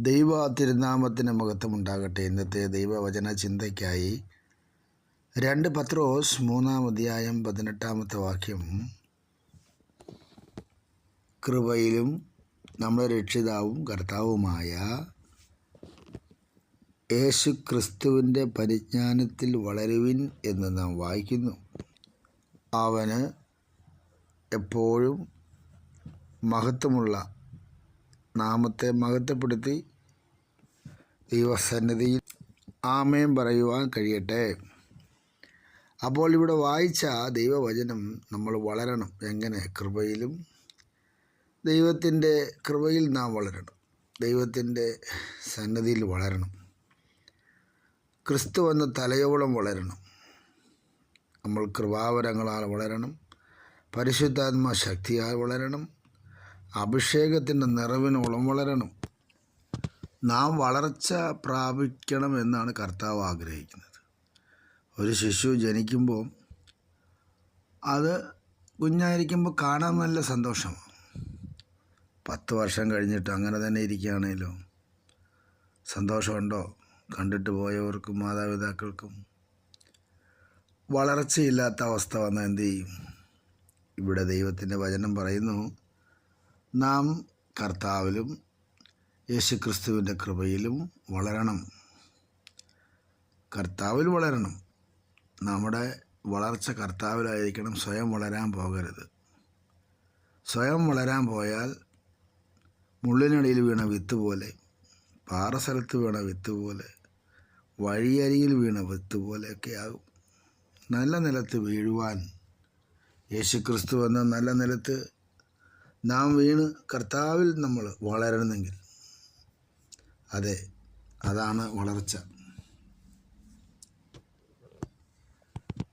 ദൈവ തിരുനാമത്തിന് മഹത്വമുണ്ടാകട്ടെ ഇന്നത്തെ ദൈവവചന ചിന്തയ്ക്കായി രണ്ട് പത്രോസ് മൂന്നാം അധ്യായം പതിനെട്ടാമത്തെ വാക്യം. കൃപയിലും നമ്മുടെ രക്ഷിതാവും കർത്താവുമായ യേശു ക്രിസ്തുവിന്റെ പരിജ്ഞാനത്തിൽ വളരുവിൻ എന്ന് നാം വായിക്കുന്നു. അവന് എപ്പോഴും മഹത്വമുള്ള നാമത്തെ മഹത്വപ്പെടുത്തി ദൈവസന്നിധിയിൽ ആമയം പറയുവാൻ കഴിയട്ടെ. അപ്പോൾ ഇവിടെ വായിച്ച ദൈവവചനം നമ്മൾ വളരണം. എങ്ങനെ? കൃപയിലും ദൈവത്തിന്റെ കൃപയിൽ നാം വളരണം. ദൈവത്തിന്റെ സന്നദ്ധിയിൽ വളരണം. ക്രിസ്തു എന്ന തലയോളം വളരണം. നമ്മൾ കൃപാവരങ്ങളാൽ വളരണം. പരിശുദ്ധാത്മ ശക്തിയാൽ വളരണം. അഭിഷേകത്തിന്റെ നിറവിനോളം വളരണം. നാം വളർച്ച പ്രാപിക്കണം എന്നാണ് കർത്താവ് ആഗ്രഹിക്കുന്നത്. ഒരു ശിശു ജനിക്കുമ്പോൾ അത് കുഞ്ഞായിരിക്കുമ്പോൾ കാണാൻ നല്ല സന്തോഷമാണ്. പത്ത് വർഷം കഴിഞ്ഞിട്ട് അങ്ങനെ തന്നെ ഇരിക്കുകയാണേലോ? സന്തോഷമുണ്ടോ? കണ്ടിട്ട് പോയവർക്കും മാതാപിതാക്കൾക്കും? വളർച്ചയില്ലാത്ത അവസ്ഥ വന്നാൽ എന്തു ചെയ്യും? ഇവിടെ ദൈവത്തിന്റെ വചനം പറയുന്നു നാം കർത്താവിലും യേശുക്രിസ്തുവിന്റെ കൃപയിലും വളരണം. കർത്താവിൽ വളരണം. നമ്മുടെ വളർച്ച കർത്താവിലായിരിക്കണം സ്വയം വളരാൻ പോകരുത്. സ്വയം വളരാൻ പോയാൽ മുള്ളിനടിയിൽ വീണ വിത്ത് പോലെ പാറ സ്ഥലത്ത് വീണ വിത്ത് പോലെ വഴിയരിയിൽ വീണ വിത്ത് പോലെയൊക്കെ ആകും. നല്ല നിലത്ത് വീഴുവാൻ യേശുക്രിസ്തു എന്ന നല്ല നിലത്ത് നാം വീണ് കർത്താവിൽ നമ്മൾ വളരണമെങ്കിൽ. അതെ അതാണ് വളർച്ച.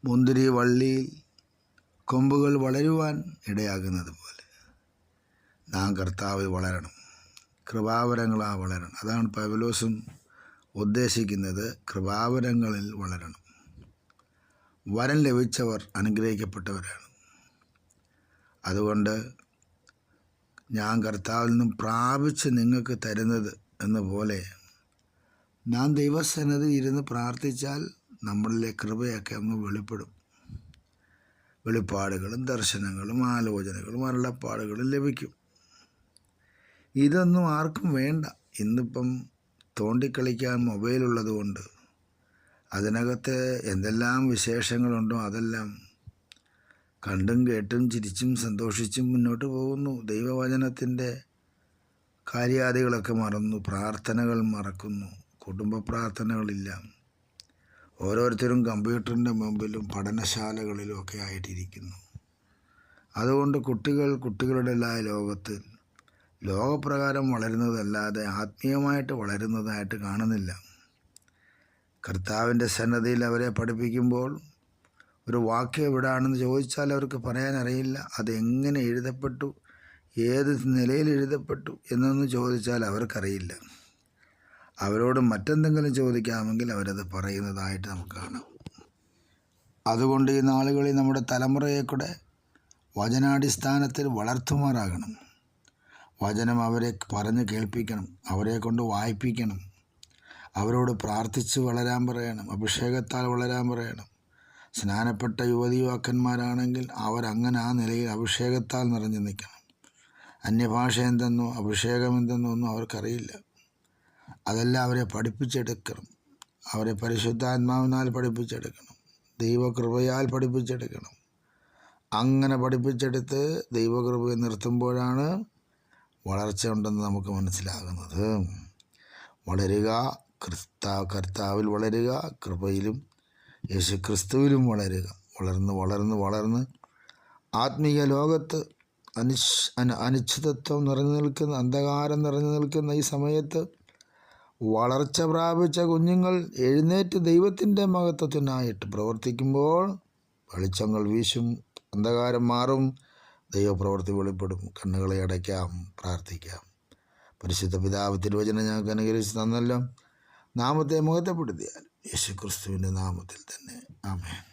മുന്തിരി വള്ളിയിൽ കൊമ്പുകൾ വളരുവാൻ ഇടയാകുന്നത് പോലെ നാം കർത്താവിൽ വളരണം. കൃപാവരങ്ങളാ വളരണം. അതാണ് പവലോസും ഉദ്ദേശിക്കുന്നത്. കൃപാവരങ്ങളിൽ വളരണം. വരം ലഭിച്ചവർ അനുഗ്രഹിക്കപ്പെട്ടവരാണ്. അതുകൊണ്ട് ഞാൻ കർത്താവിൽ നിന്നും പ്രാപിച്ച് നിങ്ങൾക്ക് തരുന്നത് എന്ന പോലെ നാം ദൈവസന്നതി ഇരുന്ന് പ്രാർത്ഥിച്ചാൽ നമ്മളിലെ കൃപയൊക്കെ അങ്ങ് വെളിപ്പെടും. വെളിപ്പാടുകളും ദർശനങ്ങളും ആലോചനകളും അരുളപ്പാടുകളും ലഭിക്കും. ഇതൊന്നും ആർക്കും വേണ്ട. ഇന്നിപ്പം തോണ്ടിക്കളിക്കാൻ മൊബൈലുള്ളത് കൊണ്ട് അതിനകത്ത് എന്തെല്ലാം വിശേഷങ്ങളുണ്ടോ അതെല്ലാം കണ്ടും കേട്ടും ചിരിച്ചും സന്തോഷിച്ചും മുന്നോട്ട് പോകുന്നു. ദൈവവചനത്തിന്റെ കാര്യാദികളൊക്കെ മറന്നു. പ്രാർത്ഥനകൾ മറക്കുന്നു. കുടുംബ പ്രാർത്ഥനകളില്ല. ഓരോരുത്തരും കമ്പ്യൂട്ടറിന്റെ മുമ്പിലും പഠനശാലകളിലും ഒക്കെ ആയിട്ടിരിക്കുന്നു. അതുകൊണ്ട് കുട്ടികൾ കുട്ടികളുടെ എല്ലാ ലോകത്ത് ലോകപ്രകാരം വളരുന്നതല്ലാതെ ആത്മീയമായിട്ട് വളരുന്നതായിട്ട് കാണുന്നില്ല. കർത്താവിന്റെ സന്നദ്ധയിൽ അവരെ പഠിപ്പിക്കുമ്പോൾ ഒരു വാക്യം എവിടാണെന്ന് ചോദിച്ചാൽ അവർക്ക് പറയാനറിയില്ല അതെങ്ങനെ എഴുതപ്പെട്ടു? ഏത് നിലയിൽ എഴുതപ്പെട്ടു? എന്നൊന്ന് ചോദിച്ചാൽ അവർക്കറിയില്ല. അവരോട് മറ്റെന്തെങ്കിലും ചോദിക്കാമെങ്കിൽ അവരത് പറയുന്നതായിട്ട് നമുക്ക് കാണാം. അതുകൊണ്ട് ഈ നാളുകളിൽ നമ്മുടെ തലമുറയെ കൂടെ വചനാടിസ്ഥാനത്തിൽ വളർത്തുമാറാകണം. വചനം അവരെ പറഞ്ഞ് കേൾപ്പിക്കണം അവരെ കൊണ്ട് വായിപ്പിക്കണം. അവരോട് പ്രാർത്ഥിച്ച് വളരാൻ പറയണം അഭിഷേകത്താൽ വളരാൻ പറയണം. സ്നാനപ്പെട്ട യുവതി യുവാക്കന്മാരാണെങ്കിൽ അവരങ്ങനെ ആ നിലയിൽ അഭിഷേകത്താൽ നിറഞ്ഞു നിൽക്കണം. അന്യഭാഷ എന്തെന്നോ അഭിഷേകം എന്തെന്നോ ഒന്നും അവർക്കറിയില്ല. അതെല്ലാം അവരെ പഠിപ്പിച്ചെടുക്കണം. അവരെ പരിശുദ്ധാത്മാവിനാൽ പഠിപ്പിച്ചെടുക്കണം. ദൈവകൃപയാൽ പഠിപ്പിച്ചെടുക്കണം. അങ്ങനെ പഠിപ്പിച്ചെടുത്ത് ദൈവകൃപയെ നിർത്തുമ്പോഴാണ് വളർച്ച ഉണ്ടെന്ന് നമുക്ക് മനസ്സിലാകുന്നത്. വളരുക കർത്താവിൽ വളരുക കൃപയിലും യേശു ക്രിസ്തുവിലും വളരുക. വളർന്ന് വളർന്ന് വളർന്ന് ആത്മീയ ലോകത്ത് അനിശ് അന അനിശ്ചിതത്വം നിറഞ്ഞു നിൽക്കുന്ന അന്ധകാരം നിറഞ്ഞു നിൽക്കുന്ന ഈ സമയത്ത് വളർച്ച പ്രാപിച്ച കുഞ്ഞുങ്ങൾ എഴുന്നേറ്റ് ദൈവത്തിന്റെ മഹത്വത്തിനായിട്ട് പ്രവർത്തിക്കുമ്പോൾ വെളിച്ചങ്ങൾ വീശും അന്ധകാരം മാറും ദൈവപ്രവൃത്തി വെളിപ്പെടും. കണ്ണുകളെ അടയ്ക്കാം പ്രാർത്ഥിക്കാം. പരിശുദ്ധ പിതാവ് തിരുവചനം ഞങ്ങൾക്ക് അനുകരിച്ച് തന്നല്ലോ. നാമത്തെ മുഖത്തെപ്പെടുത്തിയാൽ യേശുക്രിസ്തുവിന്റെ നാമത്തിൽ തന്നെ. ആമേൻ.